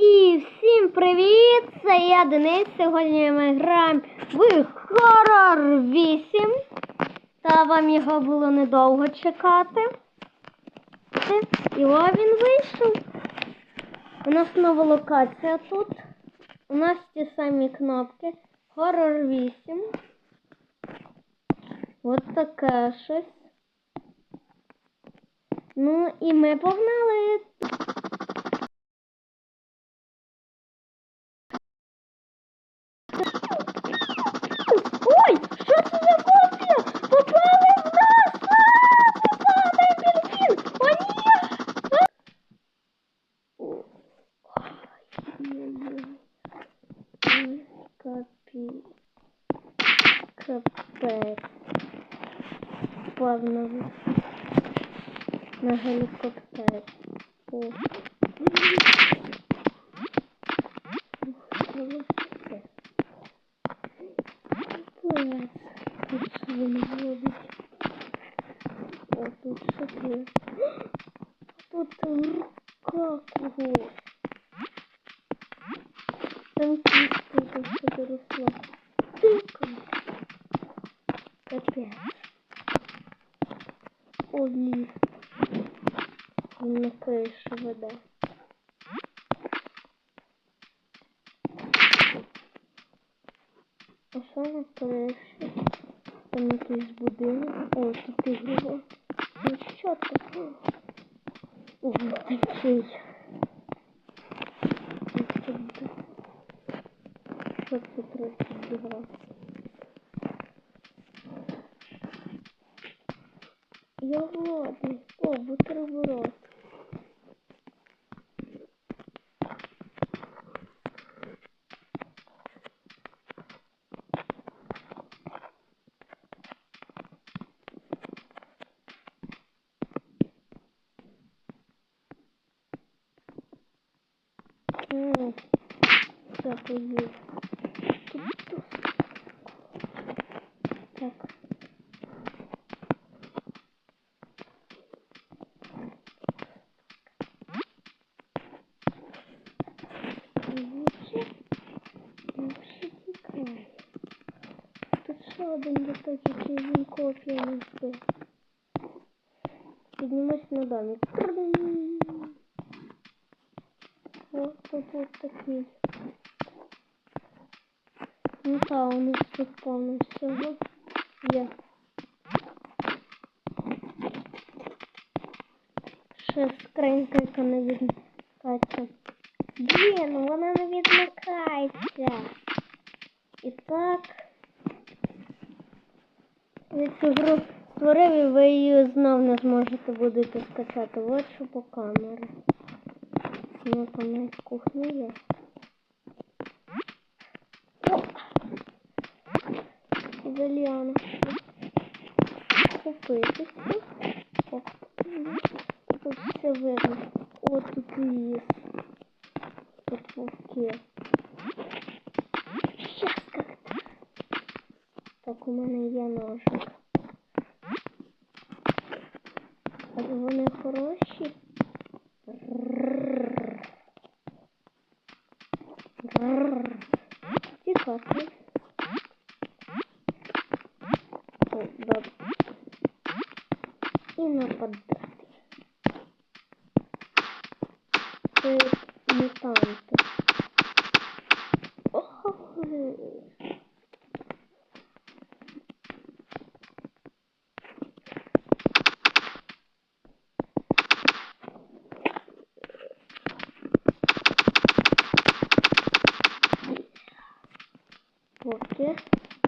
І всім привіт! Це я Денис. Сьогодні ми граємо в Horror 8. Та вам його було недовго чекати. І о, він вийшов. У нас нова локація тут. У нас ті самі кнопки. Horror 8. От таке щось. Ну і ми погнали. На гелікоптері. О. Тут що він робить? О, тут що таке? На кришу веде. А що на криші? Там якийсь будинок. О, тут ігрова. Ну що це? О, такий. Що це трохи? Я голодний. Все поїв. Тут тут. Так. Лучше, лучше тікай. Тут ще один літак, який він копія не збив. Піднімусь на домик. Трдим. Ось тут от такий. Ну та, у нас тут повно всього є. Ще скринька, яка не відмикається. Блін, вона не відмикається. І так. Я цю гру створив її знов не зможете будете скачати. От що по камері. Ну там навіть кухня є. Зельяна. Купити все. Оп. Тут все видно. О, тут ліс. Тут вовки. Щас как-то. Так, у мене є ножик.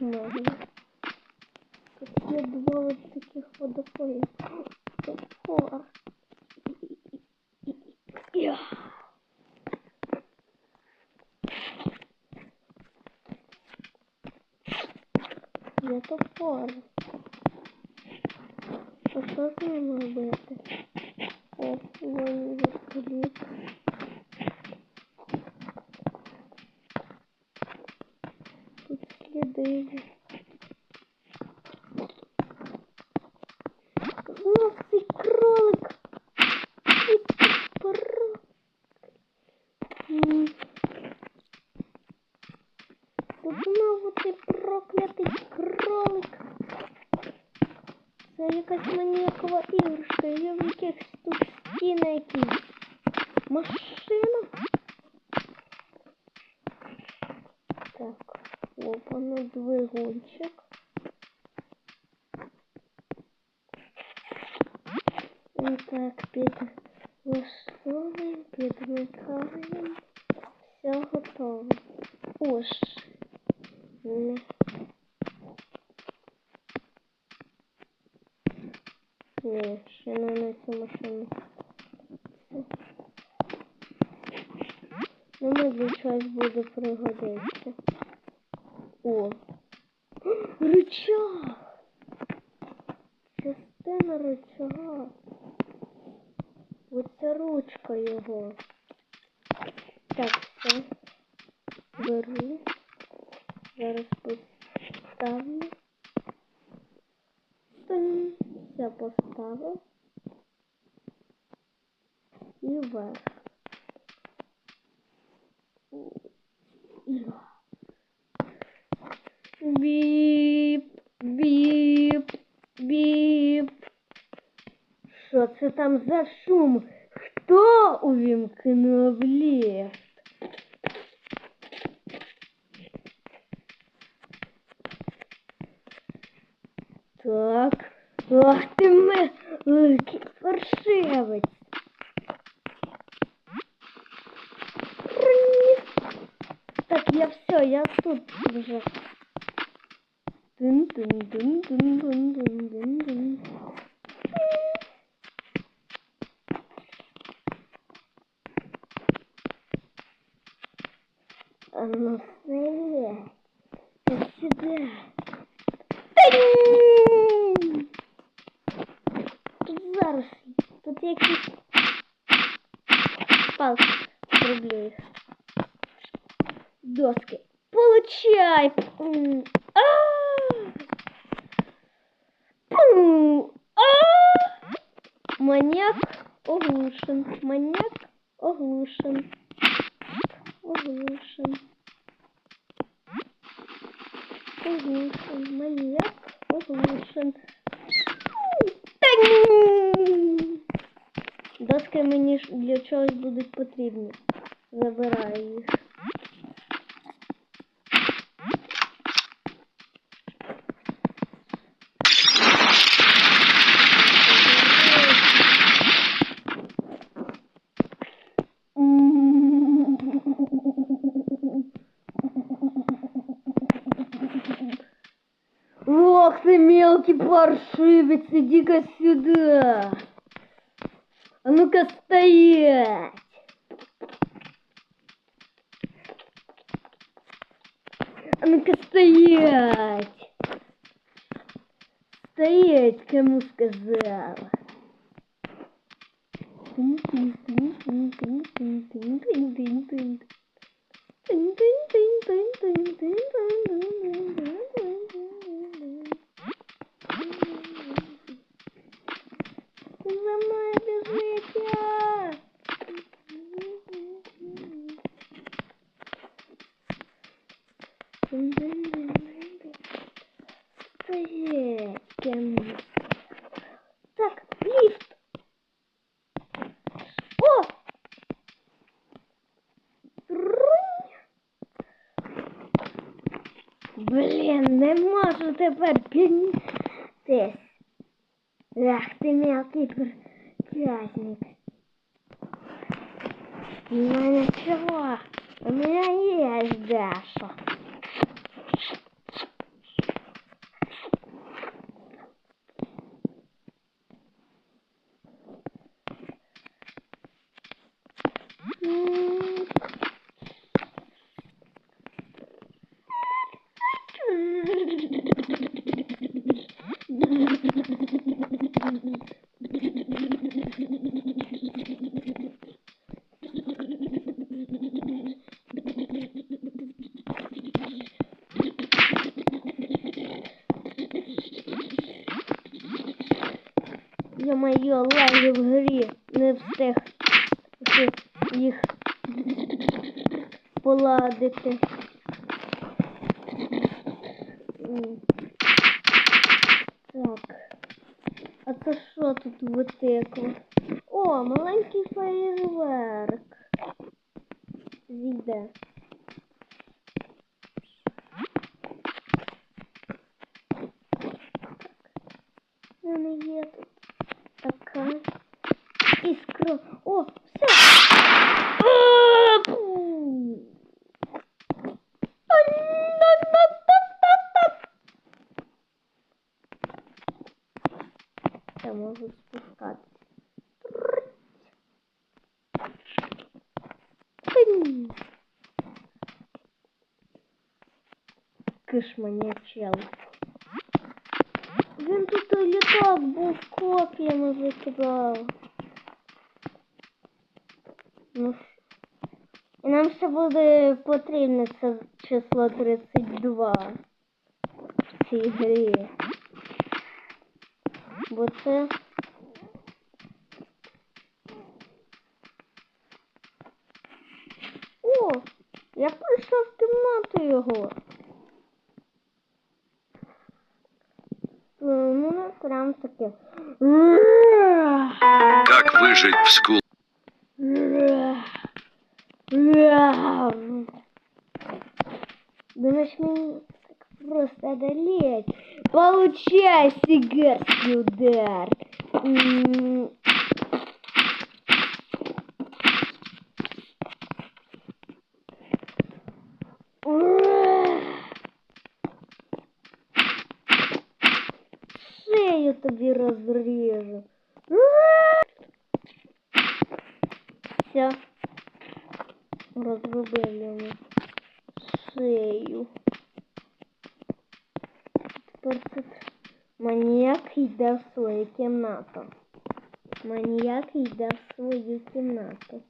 Можна. Тут є два ось таких водопоїв. Топор. Я. Є топор. А що з ним робити? О, вон вертоліт. Тут сліди. Знов цей кролик. Знову цей проклятий кролик. Це якась маніякова іграшка, є в якихось тут стіна якісь. Машина. Так, опа, двигунчик. І так, підлаштовуємо, підмикаємо. Все готово. Уж. Не. І вверх. Біп, біп, біп. Що це там за шум? Хто увімкнув ліфт? Все, я тут вже. Тин-тин-тин-тин-тин-тин-тин. А ну стоять. Вот сюда. Тинь! Тут зараз. Тут якісь палки. Зроблю їх. Доски. Получай! М. А! Пу! А! Маньяк оглушен. Маньяк оглушен. Оглушен. Оглушен. Маньяк услышан. Доски мені для чогось будуть потрібні. Забираю їх. Паршивец, иди-ка сюда. А ну-ка стоять. А ну-ка стоять. Стоять, кому сказала. Тын-тын-тын-тын-тын-тын-тын-тын. Блін, не можу тепер піднятись. Ах ти мелкий праздник. Ну ничего, у меня есть Даша. Я моє лаги в грі не встиг їх поладити. М. Так. А це що тут витекло? О, маленький феєрверк. Зійде. У мене є тут така іскра. О, все. А, пу. А, на-на-на-на-на. Я можу спускатися. Тинь. Кишманячел. Він тут літак був коп'ями викидав. Ну, і нам ще буде потрібно це число 32 в цій грі. Бо це. О! Я прийшов в кімнату його. Прям таке. Как выжить в скул? Думаешь, мне так просто одолеть? Получай, сигарский удар. Розробив йому шею. Тепер тут маніяк йде в свою кімнату. Маніяк йде в свою кімнату.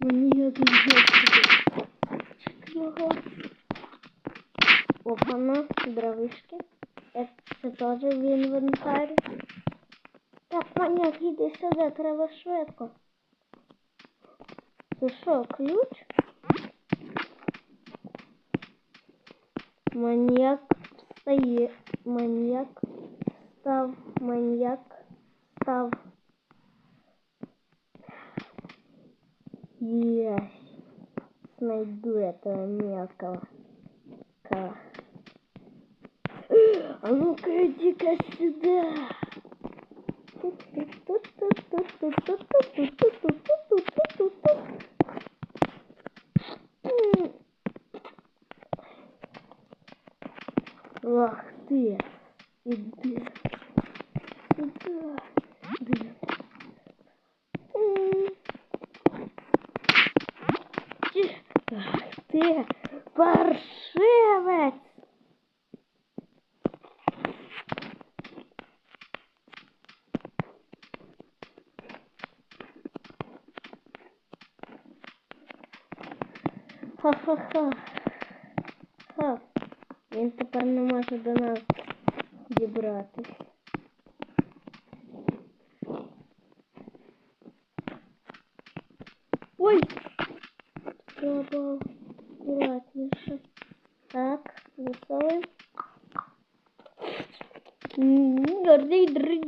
Маніяк йде сюди. Його. Опана, дровишки. Е, Це теж в інвентарі. Так, маніяк, іди сюди, треба швидко. Ну что, ключ? Маньяк стоит. Маньяк став. Маньяк став. Я найду этого мелкого. А ну-ка иди-ка сюда. Тут, тут, тут, тут, тут, тут, тут, тут, тут, тут, тут, тут, тут, тут. М. Ти- Ах ты, паршивец. Ха-ха-ха. Ха. Він тепер не може до нас дібратись. Ой! Треба аккуратніше. Так, веселий. Дрить, дрить,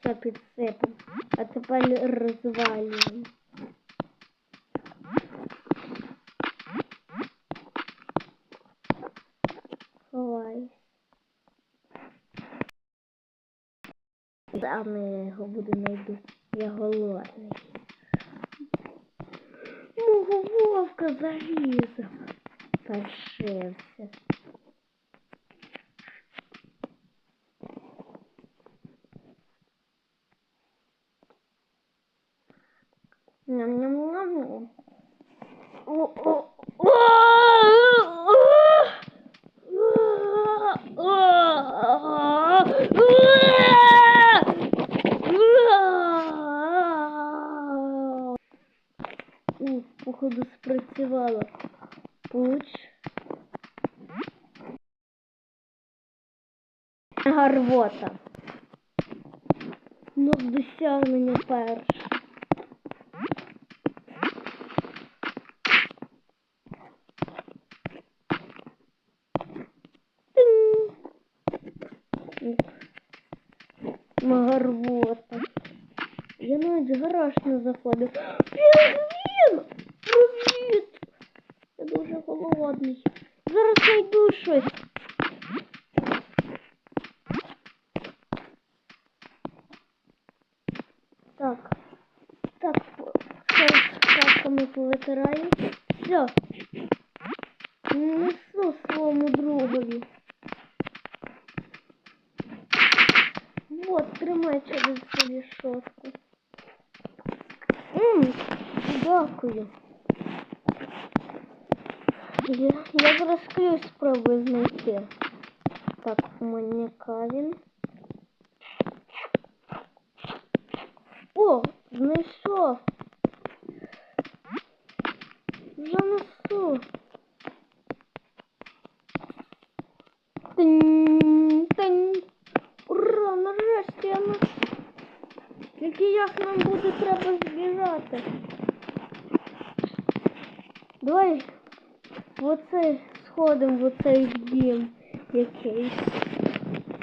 Все підсипемо. А тепер розвалюємо. Ховаюсь. А ми його буду знайду. Я голодний. Мого вовка зарізав. Паршився. Походу спрацювало. Пуч. Гарвота. Ну, досягнення перше. Гарвота. Я навіть гараж не заходив. Пінгвін! Привіт! Я дуже голодний. Зараз знайду щось. Так. Так, шапками повитираю. Все. Несу своєму другові. Вот, тримай через цю рішотку. Ммм, дякую. Я, я зараз ключ спробую знайти. Так, маньяка він. О, знайшов. Вже несу. Тинь, тинь. Ура, нарешті я на... Тільки як нам буде треба збіжати? Давай в оцей сходимо в оцей дім якийсь.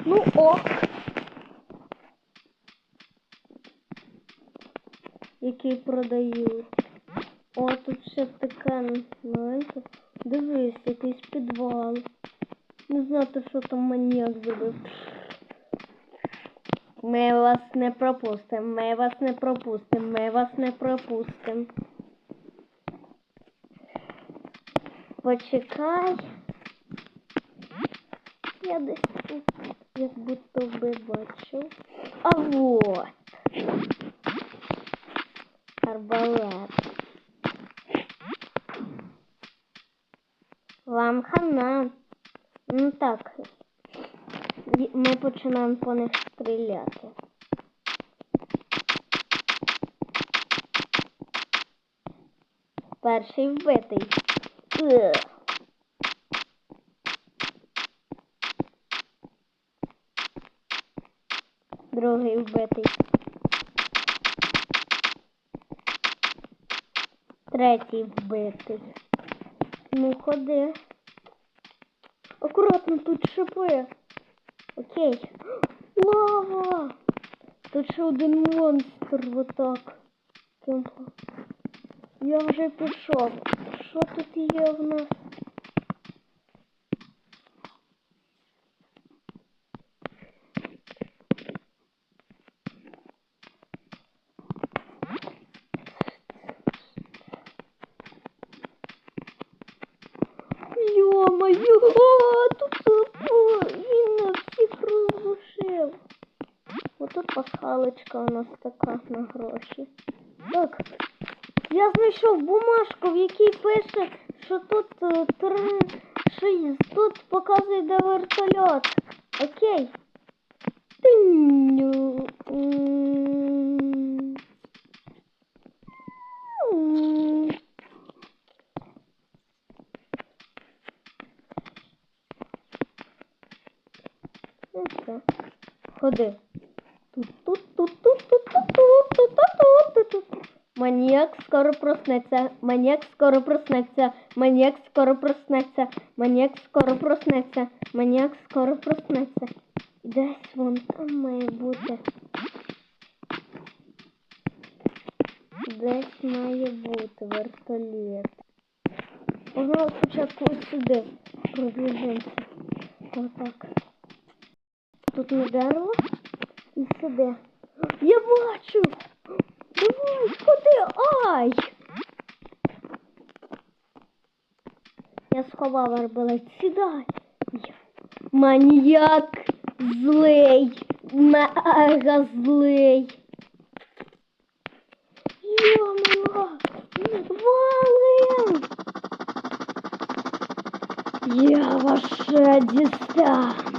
Ну ок. Який продають. О, тут ще таке маленьке. Дивись, якийсь підвал. Не знати, що там маніяк зробив. Ми вас не пропустимо, ми вас не пропустимо, ми вас не пропустимо. Почекай. Я десь тут як будто би бачив. А вот. Арбалет. Вам хана. Ну так. Ми починаємо по них стріляти. Перший вбитий. Е. Другий вбитий. Третій вбитий. Ну, ходи. Акуратно тут шипи. Окей. Лава! Тут ще один монстр отак. Я вже пішов. Що тут є в тут о, він нас всіх розрушив. Отут пасхалочка у нас така на гроші. Так, я знайшов бумажку, в якій пише, що тут е, три, тут показує де вертольот. Окей. Ну. Ходи. Маніяк скоро проснеться, маніяк скоро проснеться, маніяк скоро проснеться, маніяк скоро проснеться, маніяк скоро проснеться. Десь вон там має бути. Десь має бути вертоліт. Ага, спочатку ось сюди пробіжимося. Отак. Тут не дерево і сюди. Я бачу! Ходи! Ай! Я сховав арбалет. Сідай! Маніяк злий! Мега злий! Йо-моє! Валим! Я ваше дістану!